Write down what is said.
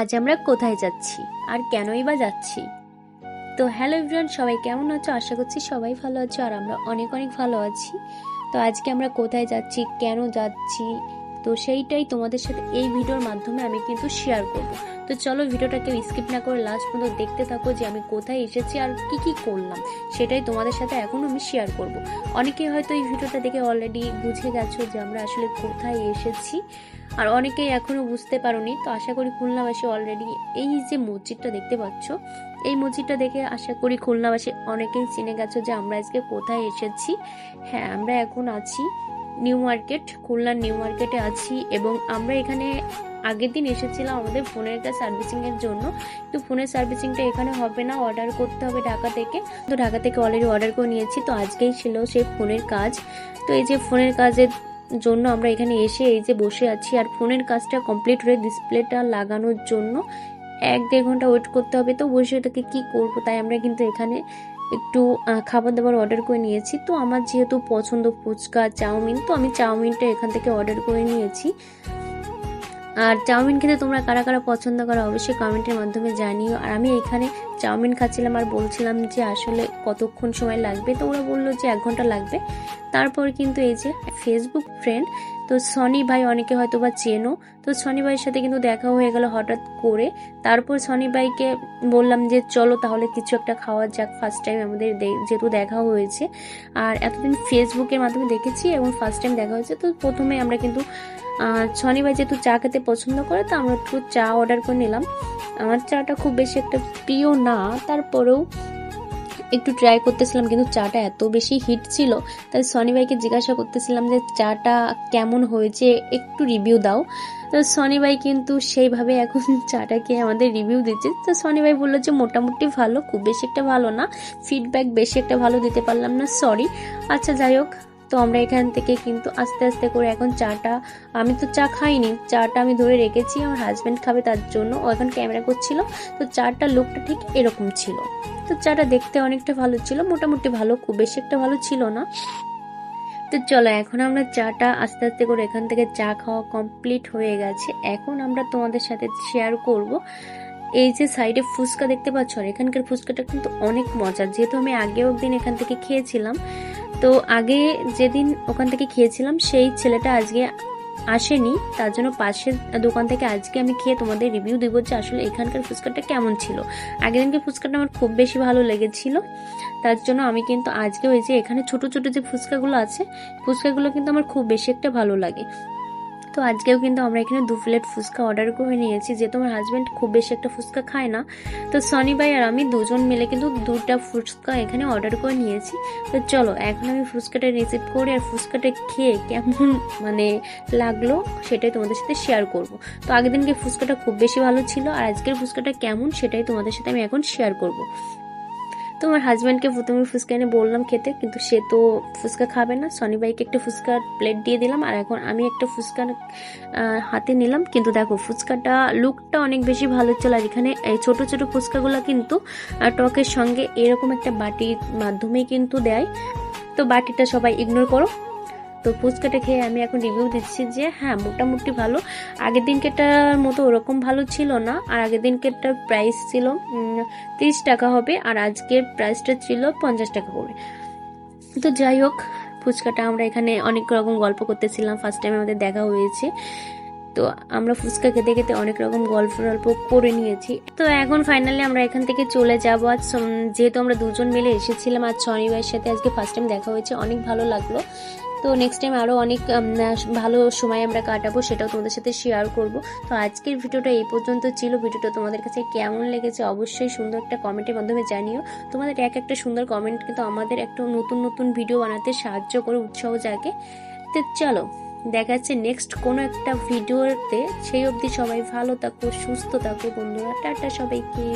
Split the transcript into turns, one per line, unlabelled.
আজ আমরা কোথায় যাচ্ছি? আর কেনই বা যাচ্ছি? তো হ্যালো এভরিওয়ান, সবাই কেমন আছো? আশা করছি সবাই ভালো আছো, আর আমরা অনেক অনেক ভালো আছি। তো আজকে আমরা কোথায় যাচ্ছি? কেন যাচ্ছি? তো সেইটাই তোমাদের সাথে এই ভিডিওর মাধ্যমে আমি কিন্তু শেয়ার করব। তো চলো ভিডিওটাকে স্কিপ না করে লাস্ট পর্যন্ত দেখতে থাকো যে আমি কোথায় এসেছি আর কি কি করলাম, সেটাই তোমাদের সাথে এখন আমি শেয়ার করব। অনেকেই হয়তো এই ভিডিওটা দেখে অলরেডি বুঝে গেছো যে আমরা আসলে কোথায় এসেছি, আর অনেকেই এখনও বুঝতে পারোনি। তো আশা করি খুলনাবাসী অলরেডি এই যে মসজিদটা দেখতে পাচ্ছ, এই মসজিদটা দেখে আশা করি খুলনাবাসী অনেকেই চিনে গেছো যে আমরা আজকে কোথায় এসেছি। হ্যাঁ আমরা এখন আছি নিউ মার্কেট খুলনার নিউ মার্কেটে আছি এবং আমরা এখানে আগের দিন এসেছিলাম আমাদের ফোনের একটা সার্ভিসিংয়ের জন্য। তো ফোনের সার্ভিসিংটা এখানে হবে না অর্ডার করতে হবে ঢাকা থেকে। তো ঢাকা থেকে অলরেডি অর্ডার করে নিয়েছি, তো আজকেই ছিল সেই ফোনের কাজ। তো এই যে ফোনের কাজের জন্য আমরা এখানে এসে এই যে বসে আছি, আর ফোনের কাজটা কমপ্লিট হয়ে ডিসপ্লেটা লাগানোর জন্য এক দেড় ঘণ্টা ওয়েট করতে হবে। তো বসে এটাকে কি করব, তাই আমরা কিন্তু এখানে একটু খাবার দাবার অর্ডার করে নিয়েছি। তো আমার যেহেতু পছন্দ ফুচকা, চাউমিন, তো আমি চাউমিনটা এখান থেকে অর্ডার করে নিয়েছি। আর চাউমিন খেতে তোমরা কারা কারা পছন্দ করো অবশ্যই কমেন্টের মাধ্যমে জানিও। আর আমি এখানে চাউমিন খাচ্ছিলাম আর বলছিলাম যে আসলে কতক্ষণ সময় লাগবে? তো ওরা বলল যে এক ঘণ্টা লাগবে। তারপর কিন্তু এই যে ফেসবুক ফ্রেন্ড তো সনি ভাই অনেকে হয়তো বা চেনো, তো সনি ভাইয়ের সাথে কিন্তু দেখা হয়ে গেল হঠাৎ করে। তারপর সনি ভাইকে বললাম যে, চলো তাহলে কিছু একটা খাওয়া যাক ফার্স্ট টাইম আমাদের যেহেতু দেখা হয়েছে। আর এতদিন ফেসবুকের মাধ্যমে দেখেছি এবং ফার্স্ট টাইম দেখা হয়েছে, তো প্রথমে আমরা কিন্তু সনি ভাই যেহেতু চা খেতে পছন্দ করে, তো আমরা একটু চা অর্ডার করে নিলাম। আমার চাটা খুব বেশি একটা প্রিয় না, তারপরেও একটু ট্রাই করতেছিলাম, কিন্তু চাটা এত বেশি হিট ছিল, তাই সনি ভাইকে জিজ্ঞাসা করতেছিলাম যে চাটা কেমন হয়েছে, একটু রিভিউ দাও। তো সনি ভাই কিন্তু সেইভাবে এখন চাটাকে আমাদের রিভিউ দিচ্ছে। তো সনি ভাই বলল যে মোটামুটি ভালো, খুব বেশি একটা ভালো না ফিডব্যাক বেশি একটা ভালো দিতে পারলাম না সরি আচ্ছা যাই হোক, তো আমরা এখান থেকে কিন্তু আস্তে আস্তে করে এখন চাটা, আমি তো চা খাইনি, চাটা আমি ধরে রেখেছি, আমার হাজব্যান্ড খাবে তার জন্য, ও এখন ক্যামেরা করছিল, তো চাটার লুকটা ঠিক এরকম ছিল। তো চাটা দেখতে অনেকটা ভালো ছিল, মোটামুটি ভালো, খুব বেশি একটা ভালো ছিল না। তো চলো, এখন আমরা চাটা আস্তে আস্তে করে এখান থেকে চা খাওয়া কমপ্লিট হয়ে গেছে। এখন আমরা তোমাদের সাথে শেয়ার করব। এই যে সাইডে ফুচকা দেখতে পাচ্ছ, আর এখানকার ফুচকাটা কিন্তু অনেক মজার। যেহেতু আমি আগেও একদিন এখান থেকে খেয়েছিলাম, তো আগে যেদিন ওখান থেকে খেয়েছিলাম, সেই ছেলেটা আজকে আসেনি, তার জন্য পাশের দোকান থেকে আজকে আমি খেয়ে তোমাদের রিভিউ দিব যে আসলে এখানকার ফুচকাটা কেমন ছিল। আগের দিনকে ফুচকাটা আমার খুব বেশি ভালো লেগেছিল। তার জন্য আমি কিন্তু আজকে ওই যে এখানে ছোট ছোট যে ফুচকাগুলো আছে, ফুচকাগুলো কিন্তু আমার খুব বেশি একটা ভালো লাগে। তো আজকেও কিন্তু আমরা এখানে দু প্লেট ফুচকা অর্ডার করে নিয়েছি। যেহেতু আমার হাজব্যান্ড খুব বেশি একটা ফুচকা খায় না, তো সনি ভাই আর আমি দুজন মিলে কিন্তু দুটা ফুচকা এখানে অর্ডার করে নিয়েছি। তো চলো, এখন আমি ফুচকাটা রিসিভ করি আর ফুচকাটা খেয়ে কেমন মানে লাগল সেটাই তোমাদের সাথে শেয়ার করব। তো আগের দিনকে ফুচকাটা খুব বেশি ভালো ছিল আর আজকের ফুচকাটা কেমন সেটাই তোমাদের সাথে আমি এখন শেয়ার করব। তো আমার হাজব্যান্ডকে প্রথমে ফুচকা এনে বললাম খেতে, কিন্তু সে তো ফুচকা খাবে না। সনি ভাইকে একটা ফুচকার প্লেট দিয়ে দিলাম, আর এখন আমি একটা ফুচকা হাতে নিলাম। কিন্তু দেখো, ফুচকাটা লুকটা অনেক বেশি ভালো ছিল আর এখানে এই ছোট ছোট ফুচকাগুলো কিন্তু টকের সঙ্গে এরকম একটা বাটির মাধ্যমেই কিন্তু দেয়। তো বাটিটা সবাই ইগনোর করো। তো ফুচকাটা খেয়ে আমি এখন রিভিউ দিচ্ছি যে হ্যাঁ মোটামুটি ভালো। আগের দিনকেটার মতো ওরকম ভালো ছিল না। আর আগের দিনকেটার প্রাইস ছিল তিরিশ টাকা হবে, আর আজকের প্রাইসটা ছিল পঞ্চাশ টাকা করে। তো যাই হোক, ফুচকাটা আমরা এখানে অনেক রকম গল্প করতেছিলাম। ফার্স্ট টাইম আমাদের দেখা হয়েছে। তো আমরা ফুচকা খেতে খেতে অনেক রকম গল্প টল্প করে নিয়েছি। তো এখন ফাইনালি আমরা এখান থেকে চলে যাব। আজ যেহেতু আমরা দুজন মিলে এসেছিলাম, আজ শনিবারের সাথে আজকে ফার্স্ট টাইম দেখা হয়েছে। অনেক ভালো লাগল। তো নেক্সট টাইম আরও অনেক ভালো সময় আমরা কাটাবো, সেটাও তোমাদের সাথে শেয়ার করব। তো আজকের ভিডিওটা এই পর্যন্ত ছিল। ভিডিওটা তোমাদের কাছে কেমন লেগেছে অবশ্যই সুন্দর একটা কমেন্টের মাধ্যমে জানিও। তোমাদের এক একটা সুন্দর কমেন্ট কিন্তু আমাদের একটু নতুন নতুন ভিডিও বানাতে সাহায্য করে, উৎসাহ জাগে। তো চলো। দেখা যাচ্ছে নেক্সট কোনো একটা ভিডিওতে সেই অবধি সবাই ভালো থাকো, সুস্থ থাকো বন্ধুরা। টাটা সবাইকে।